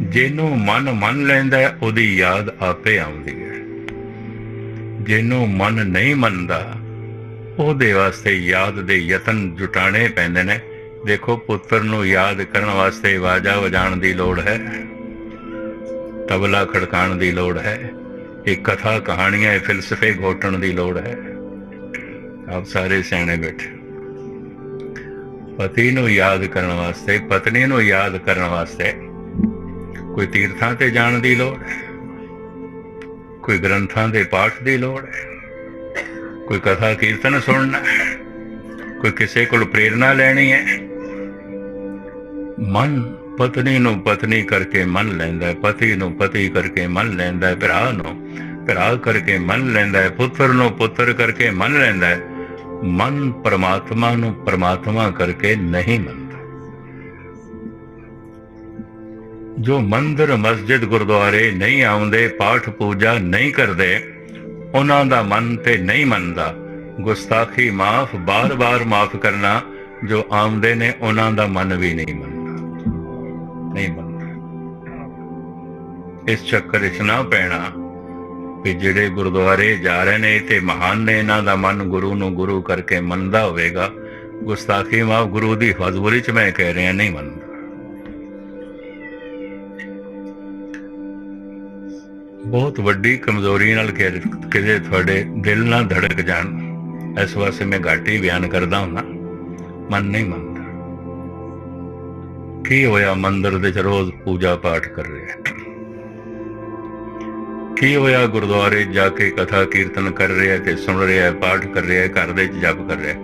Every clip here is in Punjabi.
ਜਿਹਨੂੰ ਮਨ ਮੰਨ ਲੈਂਦਾ ਉਹਦੀ ਯਾਦ ਆਪੇ ਆਉਂਦੀ ਹੈ। ਜਿਹਨੂੰ ਮਨ ਨਹੀਂ ਮੰਨਦਾ, ਉਹਦੇ ਵਾਸਤੇ ਯਾਦ ਦੇ ਯਤਨ ਜੁਟਾਣੇ ਪੈਂਦੇ ਨੇ। ਦੇਖੋ, ਪੁੱਤਰ ਨੂੰ ਯਾਦ ਕਰਨ ਵਾਸਤੇ ਵਾਜਾ ਵਜਾਉਣ ਦੀ ਲੋੜ ਹੈ, ਤਬਲਾ ਖੜਕਾਉਣ ਦੀ ਲੋੜ ਹੈ, ਇਹ ਕਥਾ, ਕਹਾਣੀਆਂ, ਇਹ ਫਿਲਸਫੇ ਘੋਟਣ ਦੀ ਲੋੜ ਹੈ। ਆਪ ਸਾਰੇ ਸਿਆਣੇ ਬੈਠੇ। ਪਤੀ ਨੂੰ ਯਾਦ ਕਰਨ ਵਾਸਤੇ, ਪਤਨੀ ਨੂੰ ਯਾਦ ਕਰਨ ਵਾਸਤੇ ਕੋਈ ਤੀਰਥਾਂ ਤੇ ਜਾਣ ਦੀ ਲੋੜ ਹੈ? ਕੋਈ ਗ੍ਰੰਥਾਂ ਦੇ ਪਾਠ ਦੀ ਲੋੜ ਹੈ? ਕੋਈ ਕਥਾ ਕੀਰਤਨ ਸੁਣਨਾ ਕੋਈ ਕਿਸੇ ਕੋਲ ਪ੍ਰੇਰਣਾ ਲੈਣੀ ਹੈ? ਮਨ ਪਤਨੀ ਨੂੰ ਪਤਨੀ ਕਰਕੇ ਮੰਨ ਲੈਂਦਾ ਹੈ, ਪਤੀ ਨੂੰ ਪਤੀ ਕਰਕੇ ਮੰਨ ਲੈਂਦਾ ਹੈ, ਭਰਾ ਨੂੰ ਭਰਾ ਕਰਕੇ ਮੰਨ ਲੈਂਦਾ ਹੈ, ਪੁੱਤਰ ਨੂੰ ਪੁੱਤਰ ਕਰਕੇ ਮੰਨ ਲੈਂਦਾ ਹੈ। ਮਨ ਪਰਮਾਤਮਾ ਨੂੰ ਪਰਮਾਤਮਾ ਕਰਕੇ ਨਹੀਂ ਮੰਨਦਾ। ਜੋ ਮੰਦਰ ਮਸਜਿਦ ਗੁਰਦੁਆਰੇ ਨਹੀਂ ਆਉਂਦੇ, ਪਾਠ ਪੂਜਾ ਨਹੀਂ ਕਰਦੇ, ਉਹਨਾਂ ਦਾ ਮਨ ਤੇ ਨਹੀਂ ਮੰਨਦਾ। ਗੁਸਤਾਖੀ ਮਾਫ ਬਾਰ-ਬਾਰ ਮਾਫ ਕਰਨਾ, ਜੋ ਆਉਂਦੇ ਨੇ, ਉਹਨਾਂ ਦਾ ਮਨ ਵੀ ਨਹੀਂ ਮੰਨਦਾ। ਨਹੀਂ ਮੰਨਦਾ। ਇਸ ਚੱਕਰ ਵਿੱਚ ਨਾ ਪੈਣਾ ਵੀ ਜਿਹੜੇ ਗੁਰਦੁਆਰੇ ਜਾ ਰਹੇ ਨੇ, ਤੇ ਮਹਾਨ ਨੇ ਇਹਨਾਂ ਦਾ ਮਨ ਗੁਰੂ ਨੂੰ ਗੁਰੂ ਕਰਕੇ ਮੰਨਦਾ ਹੋਵੇਗਾ। ਗੁਸਤਾਖੀ ਮਾਫ ਗੁਰੂ ਦੀ ਹਜ਼ੂਰੀ ਚ ਮੈਂ ਕਹਿ ਰਿਹਾ, ਨਹੀਂ ਮੰਨਦਾ। ਬਹੁਤ ਵੱਡੀ ਕਮਜ਼ੋਰੀ ਨਾਲ ਕਿਤੇ ਤੁਹਾਡੇ ਦਿਲ ਨਾਲ ਧੜਕ ਜਾਣ। ਇਸ ਵਾਸਤੇ ਮੈਂ ਘੱਟ ਬਿਆਨ ਕਰਦਾ ਹੁੰਦਾ। ਮਨ ਨਹੀਂ ਮੰਨਦਾ। ਕੀ ਹੋਇਆ? ਮੰਦਰ ਦੇ ਚ ਰੋਜ਼ ਪੂਜਾ ਪਾਠ ਕਰ ਰਿਹਾ ਕੀ ਹੋਇਆ? ਗੁਰਦੁਆਰੇ ਜਾ ਕੇ ਕਥਾ ਕੀਰਤਨ ਕਰ ਰਿਹਾ ਤੇ ਸੁਣ ਰਿਹਾ ਪਾਠ ਕਰ ਰਿਹਾ ਘਰ ਦੇ ਚ ਜਪ ਕਰ ਰਿਹਾ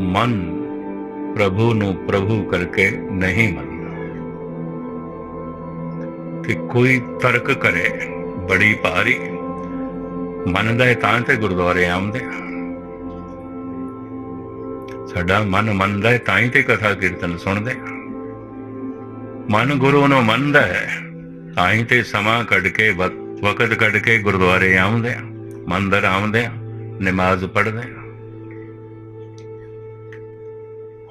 ਮਨ ਪ੍ਰਭੂ ਨੂੰ ਪ੍ਰਭੂ ਕਰਕੇ ਨਹੀਂ ਮੰਨਦਾ। ਕਿ ਕੋਈ ਤਰਕ ਕਰੇ। ਬੜੀ ਭਾਰੀ। ਮੰਨਦਾ ਹੈ ਤਾਂ ਤੇ ਗੁਰਦੁਆਰੇ ਆਉਂਦੇ ਸਾਡਾ ਮਨ ਮੰਨਦਾ ਹੈ ਤਾਂ ਹੀ ਤੇ ਕਥਾ ਕੀਰਤਨ ਸੁਣਦੇ ਆ। ਮਨ ਗੁਰੂ ਨੂੰ ਮੰਨਦਾ ਹੈ, ਤਾਂ ਹੀ ਤੇ ਸਮਾਂ ਕੱਢ ਕੇ ਵਕਤ ਕੱਢ ਕੇ ਗੁਰਦੁਆਰੇ ਆਉਂਦੇ ਆ। ਮੰਦਰ ਆਉਂਦੇ ਆ, ਨਮਾਜ਼ ਪੜ੍ਹਦੇ ਆ।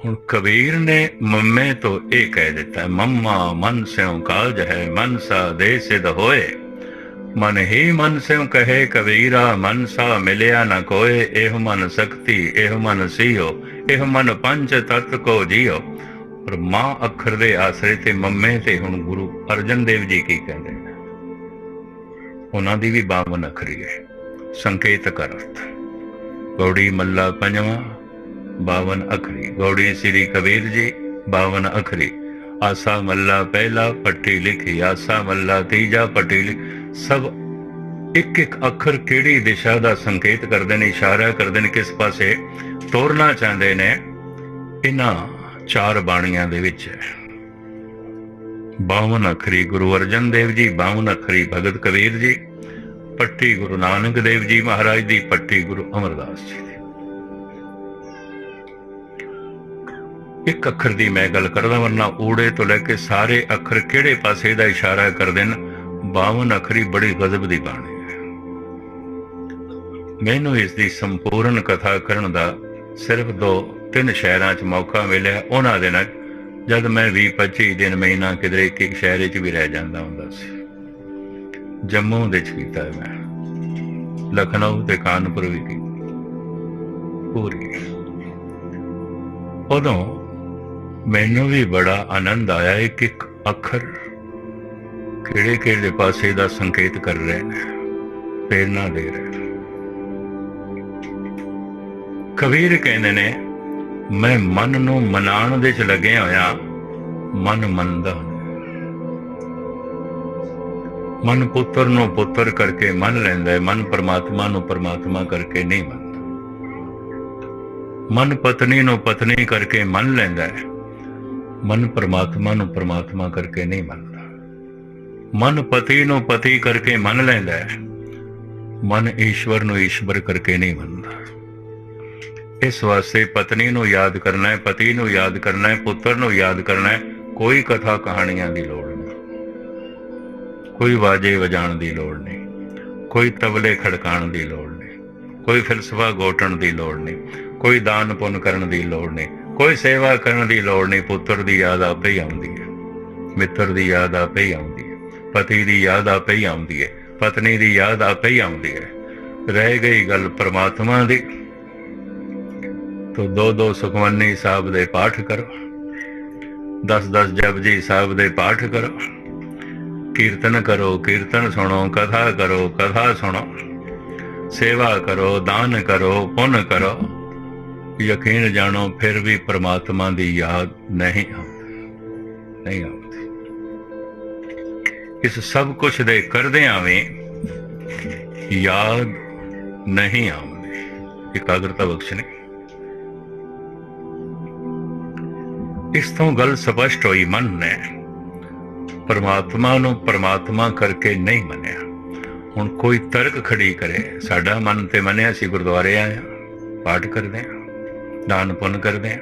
ਹੁਣ ਕਬੀਰ ਨੇ ਮੰਮੇ ਤੋਂ ਇਹ ਕਹਿ ਦਿੱਤਾ, ਮੰਮਾ ਮਨ ਸਿਉ ਕਾਜ ਹੈ ਮਨ ਸਾ ਦੇ ਸਿਧ ਹੋਏ। ਮਨ ਹੀ ਮਨ ਸਿਉ ਕਹੇ ਕਬੀਰਾ, ਮਨ ਸਾ ਮਿਲਿਆ ਨ ਕੋਏ, ਇਹ ਮਨ ਸਕਤੀ, ਇਹ ਮਨ ਸੀਓ ਇਹ ਮਨ ਪੰਜ ਤਤ ਕੋ ਜੀਓ ਪਰ ਮਾਂ ਅੱਖਰ ਦੇ ਆਸਰੇ ਤੇ ਮੰਮੇ ਤੇ ਹੁਣ ਗੁਰੂ ਅਰਜਨ ਦੇਵ ਜੀ ਕੀ ਕਹਿੰਦੇ ਉਹਨਾਂ ਦੀ ਵੀ 52 ਅੱਖਰੀ ਹੈ। ਸੰਕੇਤ ਅਰਥ। ਗੌੜੀ ਮੱਲਾ ਪੰਜਵਾਂ 52 ਅੱਖਰੀ। ਗੌੜੀ ਸ੍ਰੀ ਕਬੀਰ ਜੀ 52 ਅਖਰੀ। ਆਸਾ ਮੱਲਾ ਪਹਿਲਾ ਪੱਟੀ ਲਿਖੀ, ਆਸਾ ਮੱਲਾ ਤੀਜਾ ਪੱਟੀ ਲਿਖੀ ਸਭ ਇੱਕ ਇੱਕ ਅੱਖਰ ਕਿਹੜੀ ਦਿਸ਼ਾ ਦਾ ਸੰਕੇਤ ਕਰਦੇ ਨੇ, ਇਸ਼ਾਰਾ ਕਰਦੇ ਨੇ, ਕਿਸ ਪਾਸੇ ਤੋਰਨਾ ਚਾਹੁੰਦੇ ਨੇ, ਇਹਨਾਂ ਚਾਰ ਬਾਣੀਆਂ ਦੇ ਵਿੱਚ 52 ਅੱਖਰੀ ਗੁਰੂ ਅਰਜਨ ਦੇਵ ਜੀ 52 ਅੱਖਰੀ ਭਗਤ ਕਬੀਰ ਜੀ, ਪੱਟੀ ਗੁਰੂ ਨਾਨਕ ਦੇਵ ਜੀ ਮਹਾਰਾਜ ਦੀ ਪੱਟੀ ਗੁਰੂ ਅਮਰਦਾਸ ਜੀ ਦੀ। ਇੱਕ ਅੱਖਰ ਦੀ ਮੈਂ ਗੱਲ ਕਰਦਾ, ਵਰਨਾ ਊੜੇ ਤੋਂ ਲੈ ਕੇ ਸਾਰੇ ਅੱਖਰ ਕਿਹੜੇ ਪਾਸੇ ਦਾ ਇਸ਼ਾਰਾ ਕਰਦੇ ਨੇ 52 ਅੱਖਰੀ ਬੜੀ ਗਜ਼ਬ ਦੀ ਬਾਣੀ ਹੈ। ਮੈਨੂੰ ਇਸ ਦੀ ਸੰਪੂਰਨ ਕਥਾ ਕਰਨ ਦਾ ਸਿਰਫ ਦੋ, ਤਿੰਨ ਸ਼ਹਿਰਾਂ 'ਚ ਮੌਕਾ ਮਿਲਿਆ। ਉਹਨਾਂ ਦੇ ਨਾਲ ਜਦ ਮੈਂ 20 25 ਦਿਨ ਮਹੀਨਾ ਕਿਧਰੇ ਇੱਕ ਇੱਕ ਸ਼ਹਿਰ 'ਚ ਵੀ ਰਹਿ ਜਾਂਦਾ ਹੁੰਦਾ ਸੀ। ਜੰਮੂ ਦੇ 'ਚ ਕੀਤਾ ਮੈਂ। ਲਖਨਊ ਤੇ ਕਾਨਪੁਰ ਵੀ ਕੀਤੀ। ਪੂਰੀ। ਉਦੋਂ ਮੈਨੂੰ ਵੀ ਬੜਾ ਆਨੰਦ ਆਇਆ। ਇੱਕ ਇੱਕ ਅੱਖਰ ਕਿਹੜੇ ਕਿਹੜੇ ਪਾਸੇ ਦਾ ਸੰਕੇਤ ਕਰ ਰਹੇ ਨੇ ਪ੍ਰੇਰਨਾ ਦੇ ਰਹੇ ਨੇ। ਕਬੀਰ ਕਹਿੰਦੇ ਨੇ, ਮੈਂ ਮਨ ਨੂੰ ਮਨਾਉਣ ਦੇ ਚ ਲੱਗਿਆ ਹੋਇਆ, ਮਨ ਮੰਨਦਾ ਮਨ ਪੁੱਤਰ ਨੂੰ ਪੁੱਤਰ ਕਰਕੇ ਮੰਨ ਲੈਂਦਾ ਹੈ, ਮਨ ਪਰਮਾਤਮਾ ਨੂੰ ਪਰਮਾਤਮਾ ਕਰਕੇ ਨਹੀਂ ਮੰਨਦਾ। ਮਨ ਪਤਨੀ ਨੂੰ ਪਤਨੀ ਕਰਕੇ ਮੰਨ ਲੈਂਦਾ ਹੈ, ਮਨ ਪਰਮਾਤਮਾ ਨੂੰ ਪਰਮਾਤਮਾ ਕਰਕੇ ਨਹੀਂ ਮੰਨਦਾ। ਮਨ ਪਤੀ ਨੂੰ ਪਤੀ ਕਰਕੇ ਮੰਨ ਲੈਂਦਾ ਹੈ। ਮਨ ਈਸ਼ਵਰ ਨੂੰ ਈਸ਼ਵਰ ਕਰਕੇ ਨਹੀਂ ਮੰਨਦਾ। ਇਸ ਵਾਸਤੇ ਪਤਨੀ ਨੂੰ ਯਾਦ ਕਰਨਾ ਹੈ, ਪਤੀ ਨੂੰ ਯਾਦ ਕਰਨਾ ਹੈ, ਪੁੱਤਰ ਨੂੰ ਯਾਦ ਕਰਨਾ ਹੈ, ਕੋਈ ਕਥਾ ਕਹਾਣੀਆਂ ਦੀ ਲੋੜ ਨਹੀਂ। ਕੋਈ ਵਾਜੇ ਵਜਾਉਣ ਦੀ ਲੋੜ ਨਹੀਂ। ਕੋਈ ਤਬਲੇ ਖੜਕਾਉਣ ਦੀ ਲੋੜ ਨਹੀਂ। ਕੋਈ ਫਿਲਸਫਾ ਗੋਟਣ ਦੀ ਲੋੜ ਨਹੀਂ। ਕੋਈ ਦਾਨ ਪੁੰਨ ਕਰਨ ਦੀ ਲੋੜ ਨਹੀਂ। ਕੋਈ ਸੇਵਾ ਕਰਨ ਦੀ ਲੋੜ ਨਹੀਂ। ਪੁੱਤਰ ਦੀ ਯਾਦ ਆਪੇ ਹੀ ਆਉਂਦੀ ਹੈ। ਮਿੱਤਰ ਦੀ ਯਾਦ ਆਪੇ ਹੀ ਆਉਂਦੀ ਹੈ। ਪਤੀ ਦੀ ਯਾਦ ਆਪੇ ਹੀ ਆਉਂਦੀ ਹੈ ਪਤਨੀ ਦੀ ਯਾਦ ਆਪੇ ਹੀ ਆਉਂਦੀ ਹੈ ਰਹਿ ਗਈ ਗੱਲ ਪ੍ਰਮਾਤਮਾ ਦੀ। ਤੋ ਦੋ ਦੋ ਸੁਖਮਨੀ ਸਾਹਿਬ ਦੇ ਪਾਠ ਕਰੋ। 10-10 ਜਪਜੀ ਸਾਹਿਬ ਦੇ ਪਾਠ ਕਰੋ। ਕੀਰਤਨ ਕਰੋ, ਕੀਰਤਨ ਸੁਣੋ, ਕਥਾ ਕਰੋ, ਕਥਾ ਸੁਣੋ। ਸੇਵਾ ਕਰੋ, ਦਾਨ ਕਰੋ, ਪੁੰਨ ਕਰੋ। ਯਕੀਨ ਜਾਣੋ, ਫਿਰ ਵੀ ਪ੍ਰਮਾਤਮਾ ਦੀ ਯਾਦ ਨਹੀਂ ਆਉਂਦੀ। ਨਹੀਂ ਆਉਂਦੀ। ਇਸ ਸਭ ਕੁਝ ਦੇ ਕਰਦਿਆਂ ਵੀ ਯਾਦ ਨਹੀਂ ਆਉਂਦੀ। ਇਕਾਗਰਤਾ ਬਖਸ਼ਣੀ ਇਸ ਤੋਂ ਗੱਲ ਸਪਸ਼ਟ ਹੋਈ ਮਨ ਨੇ। ਪਰਮਾਤਮਾ ਨੂੰ ਪਰਮਾਤਮਾ ਕਰਕੇ ਨਹੀਂ ਮੰਨਿਆ। ਹੁਣ ਕੋਈ ਤਰਕ ਖੜੀ ਕਰੇ। ਸਾਡਾ ਮਨ ਤੇ ਮੰਨਿਆ ਸੀ ਗੁਰਦੁਆਰੇ ਆਏ ਹਾਂ, ਪਾਠ ਕਰਦੇ ਹਾਂ। ਦਾਨ ਪੁੰਨ ਕਰਦੇ ਹਾਂ।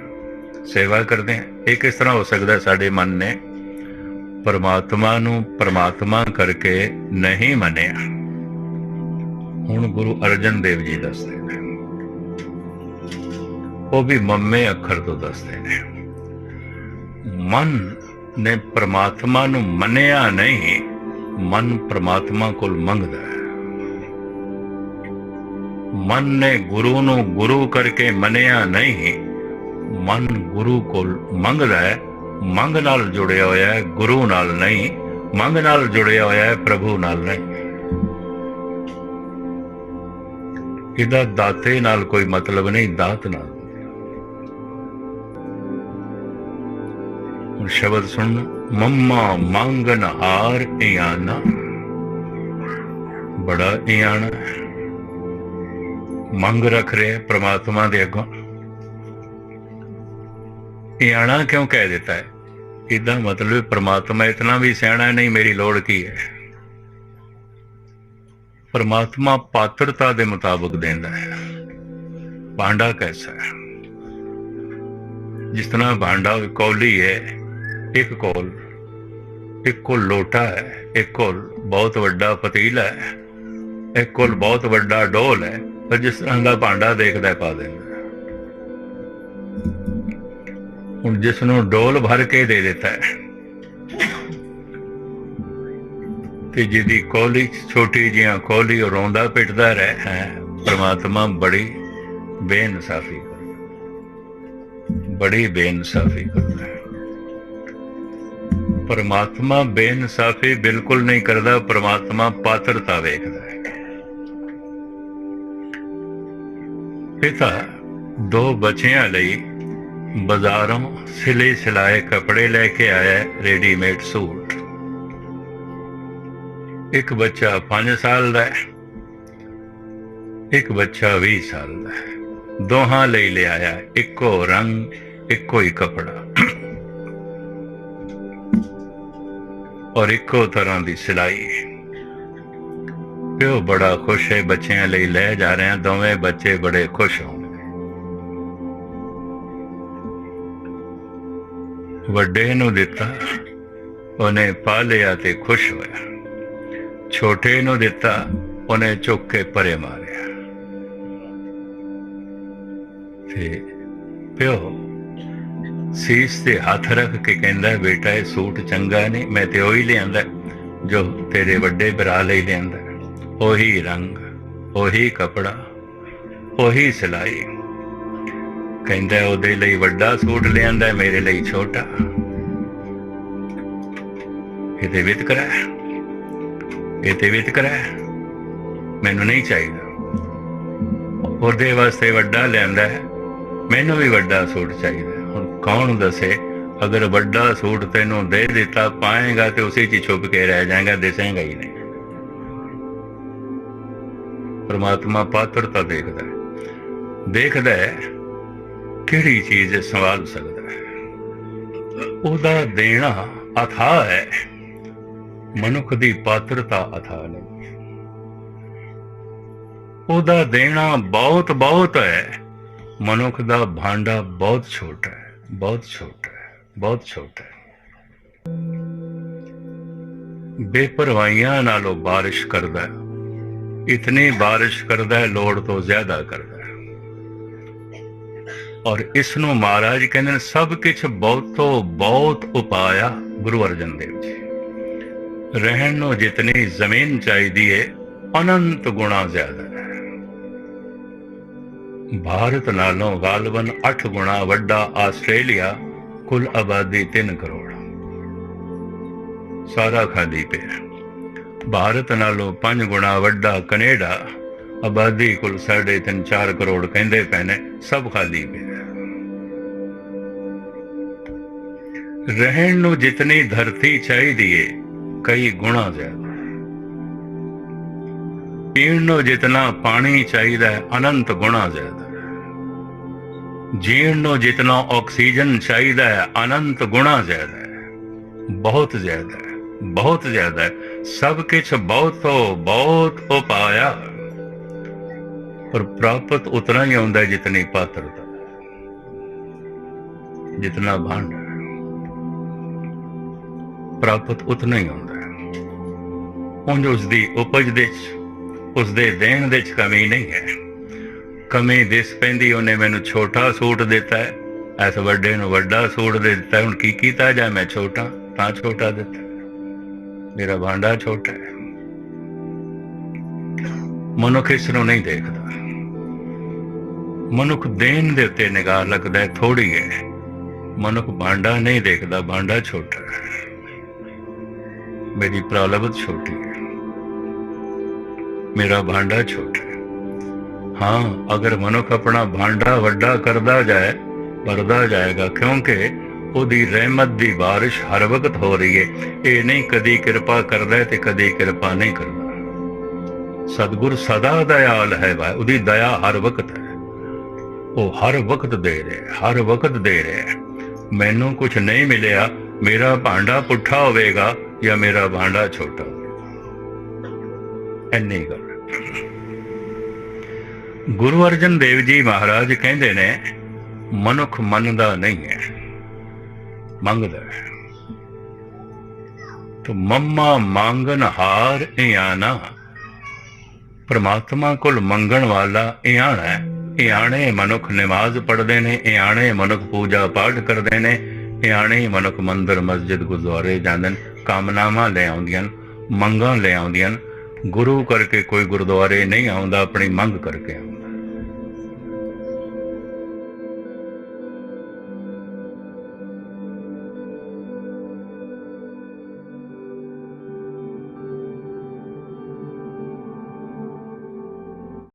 ਸੇਵਾ ਕਰਦੇ ਹਾਂ। ਇਹ ਕਿਸ ਤਰ੍ਹਾਂ ਹੋ ਸਕਦਾ ਸਾਡੇ ਮਨ ਨੇ ਪਰਮਾਤਮਾ ਨੂੰ ਪਰਮਾਤਮਾ ਕਰਕੇ ਨਹੀਂ ਮੰਨਿਆ। ਹੁਣ ਗੁਰੂ ਅਰਜਨ ਦੇਵ ਜੀ ਦੱਸਦੇ ਨੇ। ਉਹ ਵੀ ਮੰਮੇ ਅੱਖਰ ਤੋਂ ਦੱਸਦੇ ਨੇ। ਮਨ ਨੇ ਪ੍ਰਮਾਤਮਾ ਨੂੰ ਮੰਨਿਆ ਨਹੀਂ, ਮਨ ਪ੍ਰਮਾਤਮਾ ਕੋਲ ਮੰਗਦਾ ਹੈ। ਮਨ ਨੇ ਗੁਰੂ ਨੂੰ ਗੁਰੂ ਕਰਕੇ ਮੰਨਿਆ ਨਹੀਂ, ਮਨ ਗੁਰੂ ਕੋਲ ਮੰਗਦਾ ਹੈ। ਮੰਗ ਨਾਲ ਜੁੜਿਆ ਹੋਇਆ ਹੈ, ਗੁਰੂ ਨਾਲ ਨਹੀਂ, ਮੰਗ ਨਾਲ ਜੁੜਿਆ ਹੋਇਆ ਹੈ, ਪ੍ਰਭੂ ਨਾਲ ਨਹੀਂ। ਇਹਦਾ ਦਾਤੇ ਨਾਲ ਕੋਈ ਮਤਲਬ ਨਹੀਂ, ਦਾਤ ਨਾਲ। ਹੁਣ ਸ਼ਬਦ ਸੁਣ ਮੰਮਾ ਮੰਗਨ ਹਾਰ ਇਆਨਾ। ਬੜਾ ਇਆਣਾ। ਮੰਗ ਰੱਖ ਰਿਹਾ ਪ੍ਰਮਾਤਮਾ ਦੇ ਅੱਗੋਂ। ਇਆਣਾ ਕਿਉਂ ਕਹਿ ਦਿੱਤਾ ਹੈ? ਇਹਦਾ ਮਤਲਬ ਪ੍ਰਮਾਤਮਾ ਇਤਨਾ ਵੀ ਸਿਆਣਾ ਨਹੀਂ ਮੇਰੀ ਲੋੜ ਕੀ ਹੈ? ਪਰਮਾਤਮਾ ਪਾਤਰਤਾ ਦੇ ਮੁਤਾਬਕ ਦਿੰਦਾ ਹੈ। ਭਾਂਡਾ ਕੈਸਾ ਹੈ? ਜਿਸ ਤਰ੍ਹਾਂ ਭਾਂਡਾ ਕੌਲੀ ਹੈ, ਇੱਕ ਕੋਲ ਇੱਕ ਕੋਲ ਲੋਟਾ ਹੈ, ਇੱਕ ਕੋਲ ਬਹੁਤ ਵੱਡਾ ਪਤੀਲਾ ਹੈ, ਇੱਕ ਕੋਲ ਬਹੁਤ ਵੱਡਾ ਡੋਲ ਹੈ, ਪਰ ਜਿਸ ਤਰ੍ਹਾਂ ਦਾ ਭਾਂਡਾ ਦੇਖਦਾ ਪਾ ਦਿੰਦਾ ਹੁਣ ਜਿਸ ਨੂੰ ਡੋਲ ਭਰ ਕੇ ਦੇ ਦਿੱਤਾ ਹੈ। ਤੇ ਜਿਹਦੀ ਕੋਲੀ, ਛੋਟੀ ਜਿਹਾ ਕੋਲੀ ਉਹ ਰੋਂਦਾ ਪਿੱਟਦਾ ਰਹਿ, ਹੈ, ਪ੍ਰਮਾਤਮਾ ਬੜੀ ਬੇਇਨਸਾਫੀ ਕਰਦਾ। ਬੜੀ ਬੇਇਨਸਾਫੀ ਕਰਦਾ ਪਰਮਾਤਮਾ ਬੇਇਨਸਾਫੀ ਬਿਲਕੁਲ ਨਹੀਂ ਕਰਦਾ, ਪਰਮਾਤਮਾ ਪਾਤਰਤਾ ਵੇਖਦਾ ਹੈ। ਪਿਤਾ, ਦੋ ਬੱਚਿਆਂ ਲਈ ਬਾਜ਼ਾਰੋਂ ਸਿਲੇ ਸਿਲਾਏ ਕੱਪੜੇ ਲੈ ਕੇ ਆਇਆ ਰੈਡੀਮੇਡ ਸੂਟ। ਇੱਕ ਬੱਚਾ 5 ਸਾਲ ਦਾ ਹੈ, ਇੱਕ ਬੱਚਾ 20 ਸਾਲ ਦਾ ਹੈ। ਦੋਹਾਂ ਲਈ ਲਿਆਇਆ ਇੱਕੋ ਰੰਗ, ਇੱਕੋ ਹੀ ਕਪੜਾ। ਔਰ ਇੱਕੋ ਤਰ੍ਹਾਂ ਦੀ ਸਿਲਾਈ। ਪਿਓ ਬੜਾ ਖੁਸ਼ ਹੈ, ਬੱਚਿਆਂ ਲਈ ਲੈ ਜਾ ਰਹੇ ਹਨ ਦੋਵੇਂ ਬੱਚੇ ਬੜੇ ਖੁਸ਼ ਹੋ ਵੱਡੇ ਨੂੰ ਦਿੱਤਾ, ਉਹਨੇ ਪਾ ਲਿਆ ਤੇ ਖੁਸ਼ ਹੋਇਆ। ਛੋਟੇ ਨੂੰ ਦਿੱਤਾ, ਉਹਨੇ ਚੁੱਕ ਕੇ ਪਰੇ ਮਾਰਿਆ। ਤੇ ਪਿਓ ਸੀਸ ਤੇ ਹੱਥ ਰੱਖ ਕੇ ਕਹਿੰਦਾ, ਬੇਟਾ, ਇਹ ਸੂਟ ਚੰਗਾ ਨਹੀਂ, ਮੈਂ ਤੇ ਉਹੀ ਲਿਆਂਦਾ, ਜੋ ਤੇਰੇ ਵੱਡੇ ਭਰਾ ਲਈ ਲਿਆਂਦਾ। ਉਹੀ ਰੰਗ, ਉਹੀ ਕਪੜਾ, ਉਹੀ ਸਿਲਾਈ। ਕਹਿੰਦਾ ਉਹਦੇ ਲਈ ਵੱਡਾ ਸੂਟ ਲਿਆਂਦਾ ਮੇਰੇ ਲਈ ਛੋਟਾ। ਇਹਦੇ ਵਿਤਕਰਾ ਹੈ ਇਹ ਤੇ ਵਿਤਕਰਾ ਮੈਨੂੰ ਨਹੀਂ ਚਾਹੀਦਾ। ਉਹਦੇ ਵਾਸਤੇ ਵੱਡਾ ਲਿਆਂਦਾ ਮੈਨੂੰ ਵੀ ਵੱਡਾ ਸੂਟ ਚਾਹੀਦਾ ਹੁਣ ਕੌਣ ਦੱਸੇ, ਅਗਰ ਵੱਡਾ ਸੂਟ ਤੈਨੂੰ ਦੇ ਦਿੱਤਾ ਪਾਏਗਾ ਤੇ ਉਸੇ 'ਚ ਛੁਪ ਕੇ ਰਹਿ ਜਾਏਗਾ, ਦਿਸੇਗਾ ਹੀ ਨਹੀਂ। ਪਰਮਾਤਮਾ ਪਾਤਰਤਾ ਦੇਖਦਾ ਹੈ। ਦੇਖਦਾ ਹੈ ਕਿਹੜੀ ਚੀਜ਼ ਸੰਭਾਲ ਸਕਦਾ ਹੈ? ਉਹਦਾ ਦੇਣਾ ਅਥਾ ਹੈ। ਮਨੁੱਖ ਦੀ ਪਾਤਰਤਾ ਅਥਾ ਨਹੀਂ। ਉਹਦਾ ਦੇਣਾ ਬਹੁਤ ਬਹੁਤ ਹੈ। ਮਨੁੱਖ ਦਾ ਭਾਂਡਾ ਬਹੁਤ ਛੋਟਾ ਹੈ। ਬਹੁਤ ਛੋਟਾ ਹੈ। ਬਹੁਤ ਛੋਟਾ ਹੈ। ਬੇਪਰਵਾਹੀਆਂ ਨਾਲੋਂ ਬਾਰਿਸ਼ ਕਰਦਾ ਹੈ। ਇਤਨੀ ਬਾਰਿਸ਼ ਕਰਦਾ ਹੈ, ਲੋੜ ਤੋਂ ਜ਼ਿਆਦਾ ਕਰਦਾ ਔਰ ਇਸ ਨੂੰ ਮਹਾਰਾਜ ਕਹਿੰਦੇ ਨੇ, ਸਭ ਕੁਝ ਬਹੁਤੋ ਬਹੁਤ ਉਪਾਇਆ ਗੁਰੂ ਅਰਜਨ ਦੇਵ ਜੀ। ਰਹਿਣ ਨੂੰ ਜਿਤਨੀ ਜ਼ਮੀਨ ਚਾਹੀਦੀ ਹੈ ਅਨੰਤ ਗੁਣਾ ਜ਼ਿਆਦਾ ਹੈ। ਭਾਰਤ ਨਾਲੋਂ ਗਾਲਬਨ 8 ਗੁਣਾ ਵੱਡਾ ਆਸਟ੍ਰੇਲੀਆ, ਕੁੱਲ ਆਬਾਦੀ 3 ਕਰੋੜ। ਸਾਰਾ ਖਾਲੀ ਪਿਆ ਭਾਰਤ ਨਾਲੋਂ 5 ਗੁਣਾ ਵੱਡਾ ਕੈਨੇਡਾ, ਆਬਾਦੀ ਕੁੱਲ 3.5 4 ਕਰੋੜ ਕਹਿੰਦੇ ਪਏ ਨੇ, ਸਭ ਖਾਲੀ ਪਿਆ। ਰਹਿਣ ਨੂੰ ਜਿਤਨੀ ਧਰਤੀ ਚਾਹੀਦੀ ਏ ਕਈ ਗੁਣਾ ਜ਼ਿਆਦਾ। ਪੀਣ ਨੂੰ ਜਿਤਨਾ ਪਾਣੀ ਚਾਹੀਦਾ ਹੈ ਅਨੰਤ ਗੁਣਾ ਜ਼ਿਆਦਾ। ਜੀਣ ਨੂੰ ਜਿਤਨਾ ਆਕਸੀਜਨ ਚਾਹੀਦਾ ਹੈ ਅਨੰਤ ਗੁਣਾ ਜ਼ਿਆਦਾ। ਹੈ ਬਹੁਤ ਜ਼ਿਆਦਾ ਹੈ ਬਹੁਤ ਜ਼ਿਆਦਾ। ਹੈ ਸਭ ਕੁਛ ਬਹੁਤੋ ਬਹੁਤ ਉਪਾਇਆ। ਪਰ ਪ੍ਰਾਪਤ ਉਤਨਾ ਹੀ ਹੁੰਦਾ ਹੈ ਜਿਤਨੀ ਪਾਤਰਤਾ ਜਿਤਨਾ ਭਾਂਡ। ਪ੍ਰਾਪਤ ਉਤਨਾ ਹੀ ਹੁੰਦਾ ਹੈ। ਉਂਝ ਉਸ ਦੀ ਉਪਜ ਦੇ ਚ ਉਸ ਦੇ ਦੇਣ ਦੇ ਚ ਕਮੀ ਨਹੀਂ ਹੈ। ਕਮੀ ਦਿਸ ਪੈਂਦੀ, ਉਹਨੇ ਮੈਨੂੰ ਛੋਟਾ ਸੂਟ ਦਿੱਤਾ ਹੈ। ਐਸ ਵੱਡੇ ਨੂੰ ਵੱਡਾ ਸੂਟ ਦੇ ਦਿੱਤਾ ਹੁਣ ਕੀ ਕੀਤਾ ਜਾ ਮੈਂ ਛੋਟਾ, ਤਾਂ ਛੋਟਾ ਦਿੱਤਾ ਮੇਰਾ ਭਾਂਡਾ ਛੋਟਾ ਹੈ। ਮਨੁੱਖ ਇਸ ਨੂੰ ਨਹੀਂ ਦੇਖਦਾ। ਮਨੁੱਖ ਦੇਣ ਦੇ ਉੱਤੇ ਨਿਗਾਹ ਲੱਗਦਾ ਹੈ। ਥੋੜੀ ਹੈ। ਮਨੁੱਖ ਭਾਂਡਾ ਨਹੀਂ ਦੇਖਦਾ, ਭਾਂਡਾ ਛੋਟਾ ਹੈ। ਮੇਰੀ ਪ੍ਰਾਲਬਤ ਛੋਟੀ ਹੈ। ਮੇਰਾ ਭਾਂਡਾ ਛੋਟਾ ਹਾਂ। ਅਗਰ ਮਨੁੱਖ ਆਪਣਾ ਭਾਂਡਾ ਵੱਡਾ ਕਰਦਾ ਜਾਏ, ਵਰਦਾ ਜਾਏਗਾ, ਕਿਉਂਕਿ ਉਹਦੀ ਰਹਿਮਤ ਦੀ ਬਾਰਿਸ਼ ਹਰ ਵਕਤ ਹੋ ਰਹੀ ਹੈ। ਇਹ ਨਹੀਂ ਕਦੀ ਕਿਰਪਾ ਕਰਦਾ ਤੇ ਕਦੀ ਕਿਰਪਾ ਨਹੀਂ ਕਰਦਾ। ਸਤਿਗੁਰ ਸਦਾ ਦਇਆਲ ਹੈ ਵਾ ਉਹਦੀ ਦਇਆ ਹਰ ਵਕਤ ਹੈ। ਉਹ ਹਰ ਵਕਤ ਦੇ ਰਿਹਾ ਹਰ ਵਕਤ ਦੇ ਰਿਹਾ ਮੈਨੂੰ ਕੁਝ ਨਹੀਂ ਮਿਲਿਆ, ਮੇਰਾ ਭਾਂਡਾ ਪੁੱਠਾ ਹੋਵੇਗਾ ਜਾਂ ਮੇਰਾ ਭਾਂਡਾ ਛੋਟਾ ਹੋਵੇਗਾ ਐਨੀ ਗੱਲ। ਗੁਰੂ ਅਰਜਨ ਦੇਵ ਜੀ ਮਹਾਰਾਜ ਕਹਿੰਦੇ ਨੇ, ਮਨੁੱਖ ਮੰਨਦਾ ਨਹੀਂ ਹੈ, ਮੰਗਦਾ ਹੈ। ਤੋ ਮੰਮਾ ਮੰਗਨ ਹਾਰ ਇਆਨਾ, ਪ੍ਰਮਾਤਮਾ ਕੋਲ ਮੰਗਣ ਵਾਲਾ ਇਆਣਾ ਹੈ। ਇਆਣੇ ਮਨੁੱਖ ਨਮਾਜ਼ ਪੜ੍ਹਦੇ ਨੇ, ਇਆਣੇ ਮਨੁੱਖ ਪੂਜਾ ਪਾਠ ਕਰਦੇ ਨੇ, ਇਆਣੇ ਹੀ ਮਨੁੱਖ ਮੰਦਰ, ਮਸਜਿਦ, ਗੁਰਦੁਆਰੇ ਜਾਂਦੇ ਨੇ। ਕਾਮਨਾਵਾਂ ਲੈ ਆਉਂਦੀਆਂ ਨੇ, ਮੰਗਾਂ ਲੈ ਆਉਂਦੀਆਂ ਗੁਰੂ ਕਰਕੇ ਕੋਈ ਗੁਰਦੁਆਰੇ ਨਹੀਂ ਆਉਂਦਾ ਆਪਣੀ ਮੰਗ ਕਰਕੇ ਆਉਂਦਾ।